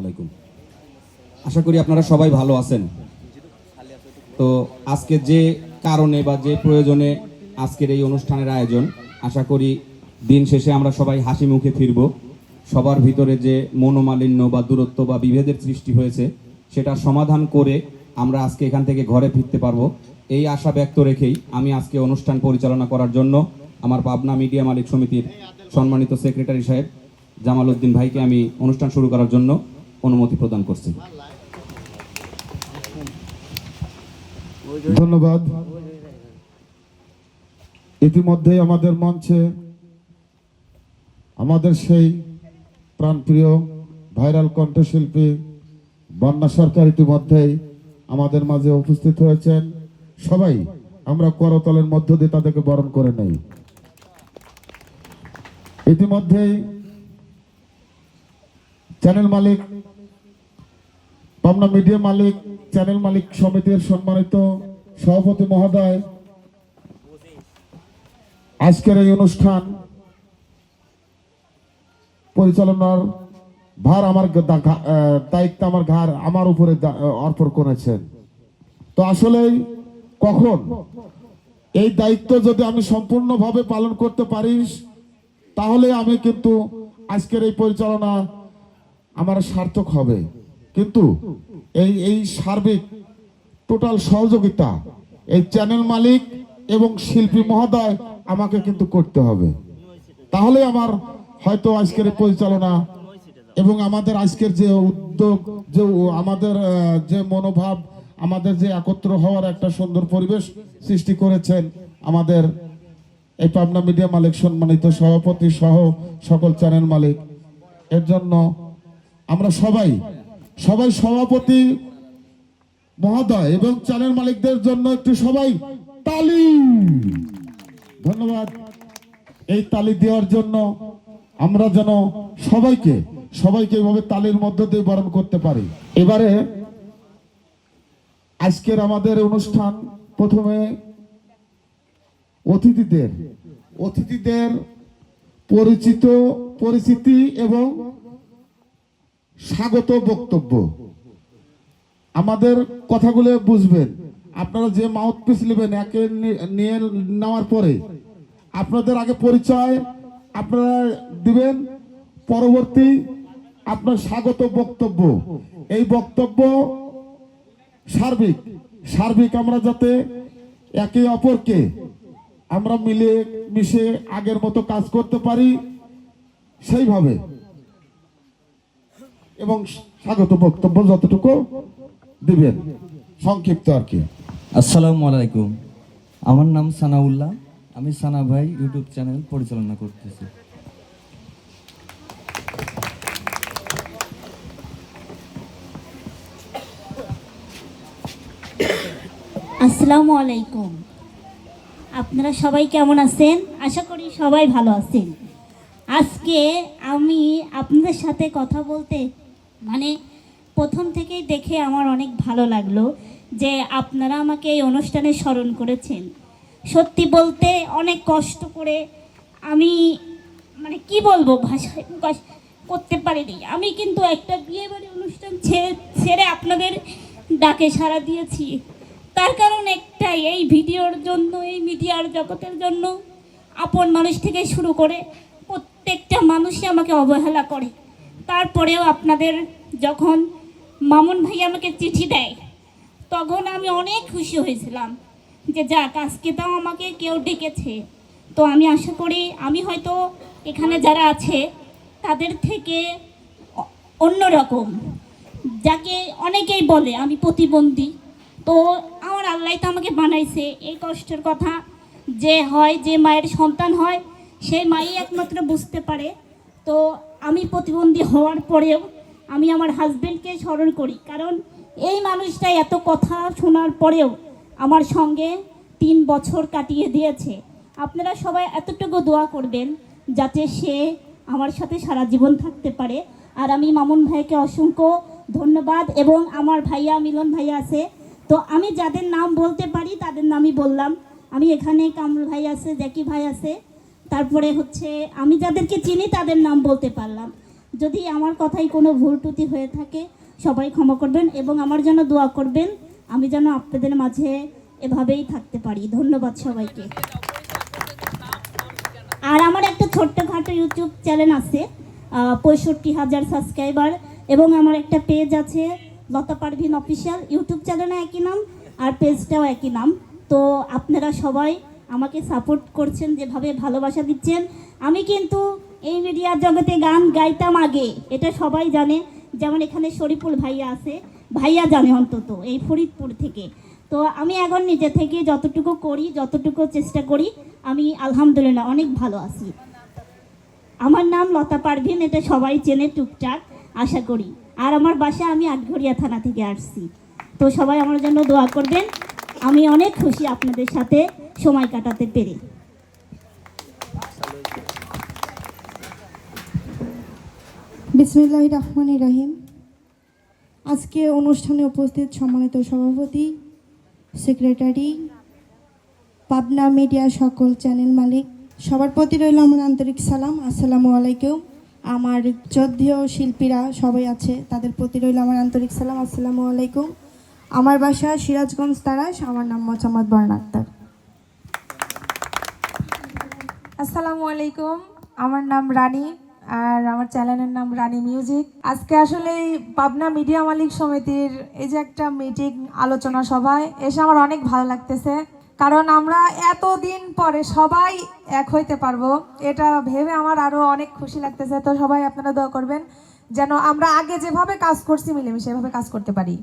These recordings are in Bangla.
আলাইকুম। আশা করি আপনারা সবাই ভালো আছেন। তো আজকে যে কারণে বা যে প্রয়োজনে আজকের এই অনুষ্ঠানের আয়োজন, আশা করি দিন শেষে আমরা সবাই হাসি মুখে ফিরব। সবার ভিতরে যে মনোমালিন্য বা দূরত্ব বা বিভেদের সৃষ্টি হয়েছে সেটা সমাধান করে আমরা আজকে এখান থেকে ঘরে ফিরতে পারব। এই আশা ব্যক্ত রেখেই আমি আজকে অনুষ্ঠান পরিচালনা করার জন্য আমার পাবনা মিডিয়া মালিক সমিতির সম্মানিত সেক্রেটারি সাহেব জামাল উদ্দিন ভাইকে আমি অনুষ্ঠান শুরু করার জন্য অনুমতি প্রদান করছে। ধন্যবাদ। ইতিমধ্যে আমাদের মঞ্চে আমাদের সেই প্রাণপ্রিয় ভাইরাল কণ্ঠশিল্পী বন্যা সরকার ইতিমধ্যেই আমাদের মাঝে উপস্থিত হয়েছেন। সবাই আমরা করতলের মধ্য দিয়ে তাদেরকে বরণ করে নেই। ইতিমধ্যেই চ্যানেল মালিক, পাবনা মিডিয়া মালিক, চ্যানেল মালিক সমিতির সম্মানিত সভাপতি মহোদয়, আজকের এই অনুষ্ঠান পরিচালনার ভার আমার দায়িত্ব আমার ঘাড় আমার উপরে অর্পণ করেছেন। তো আসলেই কখন এই দায়িত্ব যদি আমি সম্পূর্ণভাবে পালন করতে পারিস, তাহলে আমি কিন্তু আজকের এই পরিচালনা আমার সার্থক হবে। কিন্তু এই এই সার্বিক টোটাল সহযোগিতা এই চ্যানেল মালিক এবং শিল্পী মহোদয় আমাকে কিন্তু করতে হবে। তাহলে আমার হয়তো আজকের পরিচালনা এবং আমাদের আজকের যে উদ্যোগ, যে আমাদের যে মনোভাব, আমাদের যে একত্র হওয়ার একটা সুন্দর পরিবেশ সৃষ্টি করেছেন আমাদের এই পাবনা মিডিয়া মালিক, সম্মানিত সভাপতি সহ সকল চ্যানেল মালিক। এর জন্য আমরা সবাই সবাই সভাপতি মহোদয় এবং চ্যানেল মালিকদের জন্য একটু সবাই তালি। ধন্যবাদ। এই তালি দেওয়ার জন্য আমরা যেন সবাইকে সবাইকে এইভাবে তালির মধ্য দিয়ে বরণ করতে পারি। এবারে আজকের আমাদের অনুষ্ঠান প্রথমে অতিথিদের অতিথিদের পরিচিত পরিচিতি এবং স্বাগত বক্তব্য। আমাদের কথাগুলো বুঝবেন। আপনারা যে মাউথ পিস নেবেন, একে নিয়ে নেওয়ার পরে। আপনাদের আগে পরিচয় আপনারা দিবেন। পরবর্তী আপনার স্বাগত বক্তব্য। এই বক্তব্য সার্বিক। সার্বিক আমরা যাতে একে অপরকে আমরা মিলে মিশে আগের মতো কাজ করতে পারি সেইভাবে। এবং স্বাগত বক্তব্য যতটুকু দিবেন। সংক্ষিপ্ত আর কি। আসসালামু আলাইকুম। আমার নাম সানাউল্লাহ। আমি সানা ভাই ইউটিউব চ্যানেল পরিচালনা করতেছি। আসসালামু আলাইকুম। আপনারা সবাই কেমন আছেন? আশা করি সবাই ভালো আছেন। আজকে আমি আপনাদের সাথে কথা বলতে মানে প্রথম থেকেই দেখে আমার অনেক ভালো লাগল যে আপনারা আমাকে এই অনুষ্ঠানে স্মরণ করেছেন। সত্যি বলতে অনেক কষ্ট করে আমি মানে কি বলব ভাষায় করতে পারিনি। আমি কিন্তু একটা বিয়ে বাড়ি অনুষ্ঠান ছেড়ে ছেড়ে আপনাদের ডাকে সাড়া দিয়েছি। তার কারণ একটাই, এই ভিডিওর জন্য, এই মিডিয়ার জগতের জন্য আপন মানুষ থেকে শুরু করে প্রত্যেকটা মানুষই আমাকে অবহেলা করে। তারপরেও আপনাদের যখন মামুন ভাই আমাকে চিঠি দেয়, তখন আমি অনেক খুশি হয়েছিলাম যে যাক, আজকে তাও আমাকে কেউ ডেকেছে। তো আমি আশা করি আমি হয়তো এখানে যারা আছে, তাদের থেকে অন্যরকম যাকে অনেকেই বলে, আমি প্রতিবন্ধী। তো আমার আল্লাহ তো আমাকে বানাইছে। এই কষ্টের কথা যে হয়, যে মায়ের সন্তান হয় সেই মাই একমাত্র বুঝতে পারে। তো আমি প্রতিবন্ধী হওয়ার পরেও আমি আমার হাজবেন্ডকে স্মরণ করি। কারণ এই মানুষটা এত কথা শোনার পরেও আমার সঙ্গে তিন বছর কাটিয়ে দিয়েছে। আপনারা সবাই এতটুকু দোয়া করবেন যাতে সে আমার সাথে সারা জীবন থাকতে পারে। আর আমি মামুন ভাইকে অসংখ্য ধন্যবাদ এবং আমার ভাইয়া মিলন ভাইয়া আছে। তো আমি যাদের নাম বলতে পারি, তাদের নামই বললাম। আমি এখানে কামরুল ভাই আছে, জ্যাকি ভাই আছে। তারপরে হচ্ছে, আমি যাদেরকে চিনি তাদের নাম বলতে পারলাম। যদি আমার কথাই কোনো ভুল ত্রুটি হয়ে থাকে, সবাই ক্ষমা করবেন এবং আমার জন্য দোয়া করবেন। আমি যেন আপনাদের মাঝে এভাবেই থাকতে পারি। ধন্যবাদ সবাইকে। আর আমার একটা ছোট্টখাটো ইউটিউব চ্যানেল আছে পঁয়ষট্টি হাজার সাবস্ক্রাইবার এবং আমার একটা পেজ আছে, লতা পারভিন অফিসিয়াল ইউটিউব চ্যানেলে একই নাম আর পেজটাও একই নাম। তো আপনারা সবাই আমাকে সাপোর্ট করছেন, যেভাবে ভালোবাসা দিচ্ছেন। আমি কিন্তু এই মিডিয়ার জগতে গান গাইতাম আগে, এটা সবাই জানে। যেমন এখানে শরীফুল ভাইয়া আছে, ভাইয়া জানে অন্তত, এই ফরিদপুর থেকে। তো আমি এখন নিজে থেকে যতটুকু করি, যতটুকু চেষ্টা করি, আমি আলহামদুলিল্লাহ অনেক ভালো আছি। আমার নাম লতা পারভিন, এটা সবাই চেনে টুকটাক, আশা করি। আর আমার বাসা আমি আটঘরিয়া থানা থেকে আসছি। তো সবাই আমার জন্য দোয়া করবেন। আমি অনেক খুশি আপনাদের সাথে। সময় কাটাতে পেরে। বিসমিল্লাহ রহমান রহিম। আজকে অনুষ্ঠানে উপস্থিত সম্মানিত সভাপতি, সেক্রেটারি, পাবনা মিডিয়া সকল চ্যানেল মালিক, সবার প্রতি রইল আমার আন্তরিক সালাম। আসসালামু আলাইকুম। আমার শ্রদ্ধেয় শিল্পীরা সবাই আছে, তাদের প্রতি রইল আমার আন্তরিক সালাম। আসসালামু আলাইকুম। আমার বাসা সিরাজগঞ্জ তারাস, আমার নাম মোচাম্মদ বর্ণ আক্তার। আসসালামু আলাইকুম। আমার নাম রানী আর আমার চ্যানেলের নাম রানী মিউজিক। আজকে আসলে এই পাবনা মিডিয়া মালিক সমিতির এই যে একটা মিটিং, আলোচনা সভায় এসে আমার অনেক ভালো লাগতেছে। কারণ আমরা এতদিন পরে সবাই এক হইতে পারব। এটা ভেবে আমার আরও অনেক খুশি লাগতেছে। তো সবাই আপনারা দোয়া করবেন যেন আমরা আগে যেভাবে কাজ করছি, মিলেমিশে এভাবে কাজ করতে পারি।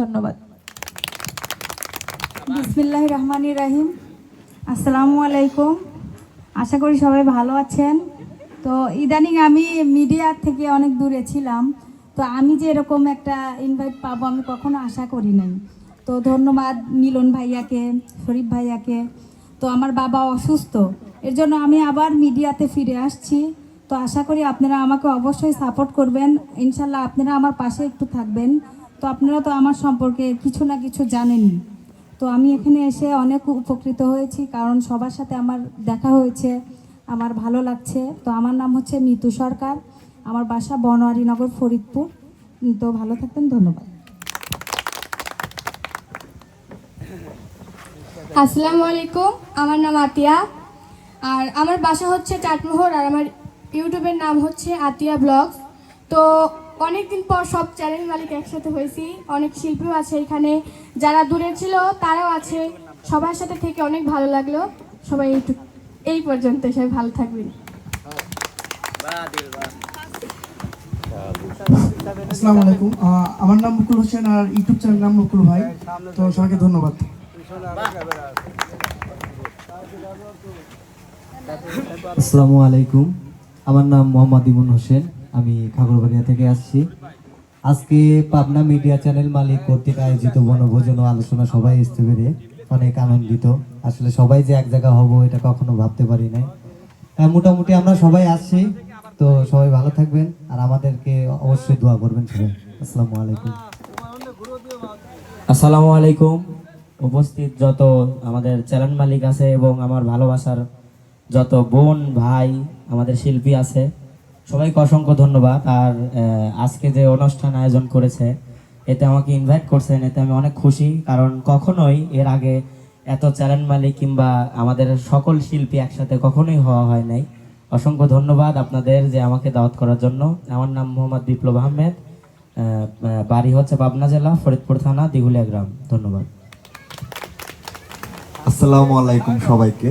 ধন্যবাদ। বিসমিল্লাহ রহমানির রাহিম। আসসালামু আলাইকুম। আশা করি সবাই ভালো আছেন। তো ইদানিং আমি মিডিয়া থেকে অনেক দূরে ছিলাম। তো আমি যে এরকম একটা ইনভাইট পাবো আমি কখনো আশা করি নাই। তো ধন্যবাদ মিলন ভাইয়াকে শরীফ ভাইয়াকে। তো আমার বাবা অসুস্থ। এর জন্য আমি আবার মিডিয়াতে ফিরে আসছি। তো আশা করি আপনারা আমাকে অবশ্যই সাপোর্ট করবেন। ইনশাল্লাহ আপনারা আমার পাশে একটু থাকবেন। তো আপনারা তো আমার সম্পর্কে কিছু না কিছু জানেনই। তো আমি এখানে এসে অনেক উপকৃত হয়েছি, কারণ সবার সাথে আমার দেখা হয়েছে, আমার ভালো লাগছে। তো আমার নাম হচ্ছে মিতু সরকার, আমার বাসা বনোয়ারিনগর ফরিদপুর। তো ভালো থাকবেন, ধন্যবাদ। আসসালামু আলাইকুম, আমার নাম আতিয়া। আর আমার বাসা হচ্ছে চাটমোহর, আর আমার ইউটিউবের নাম হচ্ছে আতিয়া ব্লগস। তো অনেক দিন পর সব চ্যানেল মালিক একসাথে হয়েছি। অনেক শিল্পীও আছে এখানে। যারা দূরে ছিল তারাও আছে। সবার সাথে থেকে অনেক ভালো লাগল। সবাই এইটু এই পর্যন্ত সবাই ভালো থাকবেন। আসসালামু আলাইকুম। আমার নাম মুকুল হোসেন আর ইউটিউব চ্যানেল নাম মুকুল ভাই। তো সবাইকে ধন্যবাদ। আসসালামু আলাইকুম। আমার নাম মোহাম্মদ ইমন হোসেন। আমি খাগড়বাড়িয়া থেকে আসছি। আজকে পাবনা মিডিয়া চ্যানেল মালিক কর্তৃক আয়োজিত বনভোজন ও আলোচনা সবাই আসতে পেরে অনেক আনন্দিত। আসলে সবাই যে এক জায়গা হব এটা কখনো ভাবতে পারি নাই। মোটামুটি আমরা সবাই আসছি, তো সবাই ভালো থাকবেন আর আমাদেরকে অবশ্যই দোয়া করবেন সবাই। আসসালামু আলাইকুম। আসসালামু আলাইকুম। উপস্থিত যত আমাদের চ্যানেল মালিক আছে এবং আমার ভালোবাসার যত বোন, ভাই, আমাদের শিল্পী আছে সবাইকে অসংখ্য ধন্যবাদ। আর আজকে যে অনুষ্ঠান আয়োজন করেছে এতে আমাকে ইনভাইট করছেন এতে আমি অনেক খুশি। কারণ কখনোই এর আগে এত চ্যানেল মালিক কিংবা আমাদের সকল শিল্পী একসাথে কখনোই হওয়া হয় নাই। অসংখ্য ধন্যবাদ আপনাদের যে আমাকে দাওয়াত করার জন্য। আমার নাম মোহাম্মদ বিপ্লব আহমেদ আহ, আহ, বাড়ি হচ্ছে পাবনা জেলা ফরিদপুর থানা দিঘুলিয়া গ্রাম। ধন্যবাদ। আসসালামু আলাইকুম সবাইকে।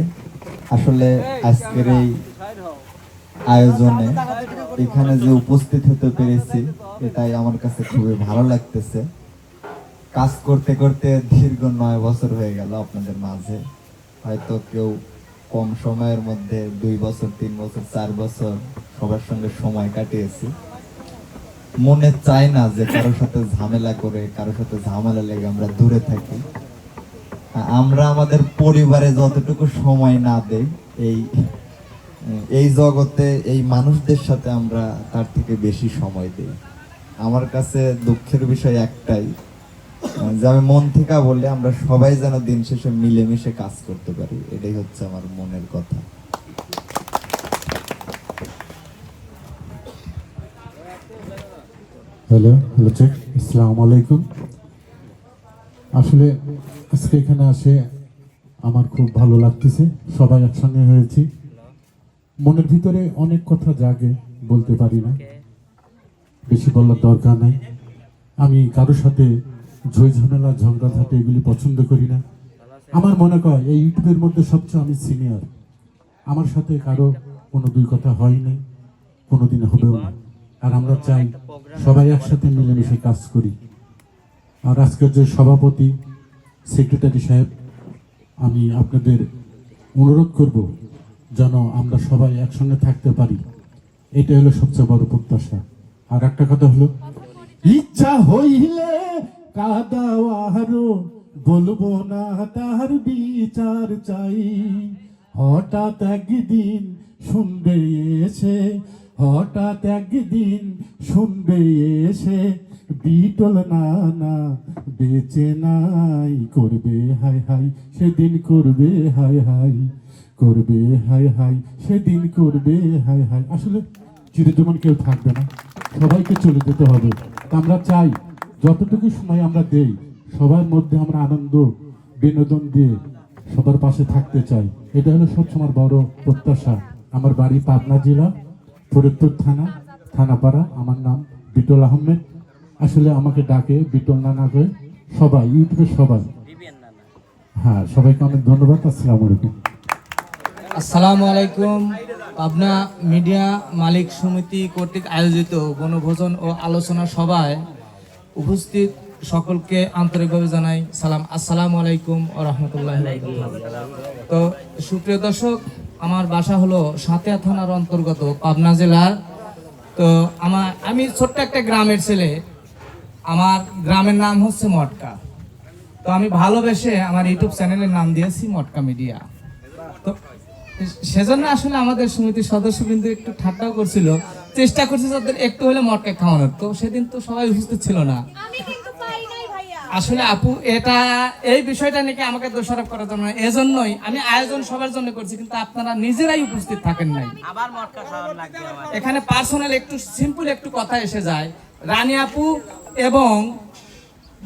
আসলে আজকের এই আয়োজনে এখানে যে উপস্থিত হতে পেরেছি, এটাই আমার কাছে খুবই ভালো লাগতেছে। কাজ করতে করতে দীর্ঘ নয় বছর হয়ে গেল আপনাদের মাঝে। হয়তো কেউ কম সময়ের মধ্যে দুই বছর, তিন বছর, চার বছর সবার সঙ্গে সময় কাটিয়েছি। মনে চায় না যে কারোর সাথে ঝামেলা করে কারোর সাথে ঝামেলা লেগে আমরা দূরে থাকি। আমরা আমাদের পরিবারে যতটুকু সময় না দেই, এই এই জগতে এই মানুষদের সাথে আমরা তার থেকে বেশি সময় দিই। আমার কাছে দুঃখের বিষয় একটাই, যে আমি মন থেকে বলে আমরা সবাই যেন দিন শেষে মিলেমিশে কাজ করতে পারি, এটাই হচ্ছে আমার মনের কথা। হ্যালো হ্যালো চেক আসসালামু আলাইকুম আসলে আজকে এখানে আসে আমার খুব ভালো লাগতেছে, সবাই একসঙ্গে হয়েছি। মনের ভিতরে অনেক কথা জাগে বলতে পারি না। বেশি বলার দরকার নাই। আমি কারোর সাথে ঝই ঝামেলা ঝগড়াঝাটি এগুলি পছন্দ করি না। আমার মনে হয় এই ইউটিউবের মধ্যে সবচেয়ে আমি সিনিয়র। আমার সাথে কারও কোনো দুই কথা হয় হয়নি কোনোদিন হবেও না আর আমরা চাই সবাই একসাথে মিলেমিশে কাজ করি। আর আজকের যে সভাপতি সেক্রেটারি সাহেব আমি আপনাদের অনুরোধ করব যেন আমরা সবাই একসঙ্গে থাকতে পারি। এটা হলো সবচেয়ে বড় প্রত্যাশা। আর একটা কথা হলো, ইচ্ছা হইলে কাদাওয়ারো বলব না তার বিচার চাই। হঠাৎ একদিন শুনবে এসে, হঠাৎ একদিন শুনবে এসে, বিটল না না বেঁচে নাই করবে হাই হাই সেদিন করবে হাই হাই করবে হাই হাই সেদিন করবে হাই হাই। আসলে চিরজীবন কেউ থাকবে না। সবাইকে চলে যেতে হবে। আমরা চাই যতটুকু সময় আমরা দেই সবার মধ্যে আমরা আনন্দ বিনোদন দিয়ে সবার পাশে থাকতে চাই। এটা হলো সবসময় বড় প্রত্যাশা। আমার বাড়ি পাবনা জেলা ফরিদপুর থানা থানাপাড়া। আমার নাম বিটল আহমেদ। আসলে আমাকে ডাকে বিটল নানা করে। সবাই ইউটিউবে সবাই। হ্যাঁ সবাইকে অনেক ধন্যবাদ। আসসালামু আলাইকুম। আসসালামু আলাইকুম। পাবনা মিডিয়া মালিক সমিতি কর্তৃক আয়োজিত বনভোজন ও আলোচনা সভায় উপস্থিত সকলকে আন্তরিকভাবে জানাই সালাম। আসসালামু আলাইকুম ও রহমতুল্লাহ তো সুপ্রিয় দর্শক, আমার বাসা হলো সাতিয়া থানার অন্তর্গত পাবনা জেলার। তো আমার, আমি ছোট্ট একটা গ্রামের ছেলে। আমার গ্রামের নাম হচ্ছে মটকা। তো আমি ভালোবেসে আমার ইউটিউব চ্যানেলের নাম দিয়েছি মটকা মিডিয়া। তো সেজন্য আসলে আমাদের সমিতির সদস্য কিন্তু একটু ঠাট্টাও করছিল। চেষ্টা করছে যাদের একটু হলে মটকা খাওয়ানোর। তো সেদিন তো সবাই উপস্থিত ছিল না। আসলে আপু এটা এই বিষয়টা নাকি আমাকে দোষারোপ করার জন্য? এজন্যই আমি আয়োজন সবার জন্য করছি কিন্তু আপনারা নিজেরাই উপস্থিত থাকেন নাই। এখানে পার্সোনাল একটু সিম্পল একটু কথা এসে যায়। রানী আপু এবং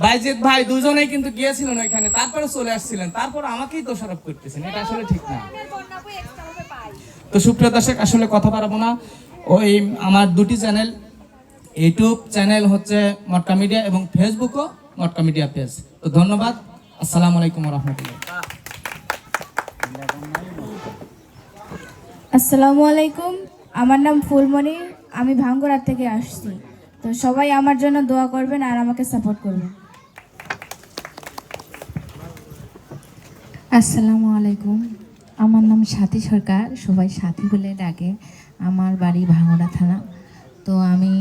বাইজিৎ ভাই দুজনেই কিন্তু গিয়েছিলেন ওইখানে তারপরে চলে আসছিলেন। তারপর আমাকেই দোষারোপ করতেছেন এটা আসলে ঠিক না। তো সুপ্রিয় দর্শক আসলে কথা পারব না। ওই আমার দুটি চ্যানেল ইউটিউব চ্যানেল হচ্ছে মটকা মিডিয়া এবং ফেসবুকও মটকা মিডিয়া পেজ। তো ধন্যবাদ আসসালামু আলাইকুম রহমতুল্লাহ আসসালামু আলাইকুম আমার নাম ফুলমণি আমি ভাঙ্গুরার থেকে আসছি। তো সবাই আমার জন্য দোয়া করবেন আর আমাকে সাপোর্ট করবেন। আসসালামু আলাইকুম। আমার নাম সাথী সরকার, সবাই সাথী বলে ডাকে। আমার বাড়ি ভাঙড়া থানা। তো আমি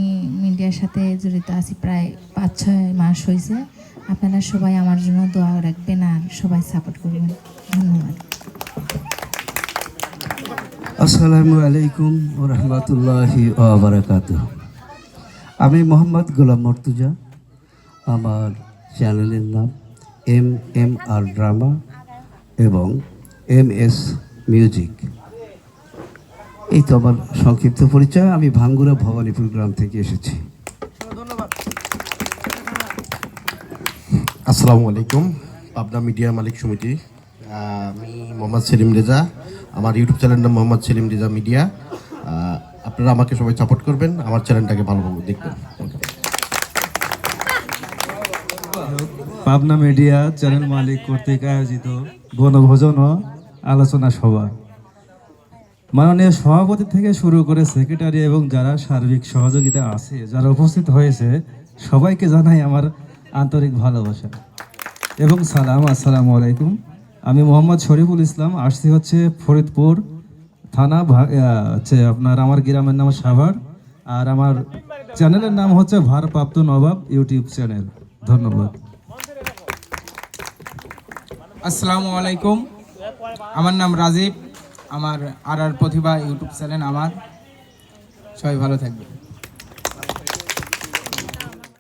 মিডিয়ার সাথে জড়িত আছি প্রায় পাঁচ ছয় মাস হয়েছে আপনারা সবাই আমার জন্য দোয়া রাখবেন আর সবাই সাপোর্ট করবেন। ধন্যবাদ। আসসালামু আলাইকুম রহমতুল্লাহি বারাকাত আমি মোহাম্মদ গোলাম মর্তুজা। আমার চ্যানেলের নাম এম এম আর ড্রামা এবং এম এস মিউজিক। এই তো আমার সংক্ষিপ্ত পরিচয় আমি ভাঙ্গুরা ভবানীপুর গ্রাম থেকে এসেছি। আসসালামু আলাইকুম পাবনা মিডিয়া মালিক সমিতি। আমি মোহাম্মদ সেলিম রেজা আমার ইউটিউব চ্যানেল নাম মোহাম্মদ সেলিম রেজা মিডিয়া। আপনারা আমাকে সবাই সাপোর্ট করবেন আমার চ্যানেলটাকে ভালোভাবে দেখবেন। পাবনা মিডিয়া চ্যানেল মালিক কর্তৃক আয়োজিত বনভোজন আলোচনা সভা। মাননীয় সভাপতি থেকে শুরু করে সেক্রেটারি এবং যারা সার্বিক সহযোগিতা আছে, যারা উপস্থিত হয়েছে, সবাইকে জানাই আমার আন্তরিক ভালোবাসা এবং সালাম। আসসালামু আলাইকুম। আমি মোহাম্মদ শরীফুল ইসলাম, আসছি হচ্ছে ফরিদপুর থানা হচ্ছে আপনার আমার গ্রামের নাম সাভার আর আমার চ্যানেলের নাম হচ্ছে ভারপ্রাপ্ত নবাব ইউটিউব চ্যানেল। ধন্যবাদ। আসসালামু আলাইকুম। আমার নাম রাজীব আমার আর আর প্রতিভা ইউটিউব চ্যানেল আমার। সবাই ভালো থাকবে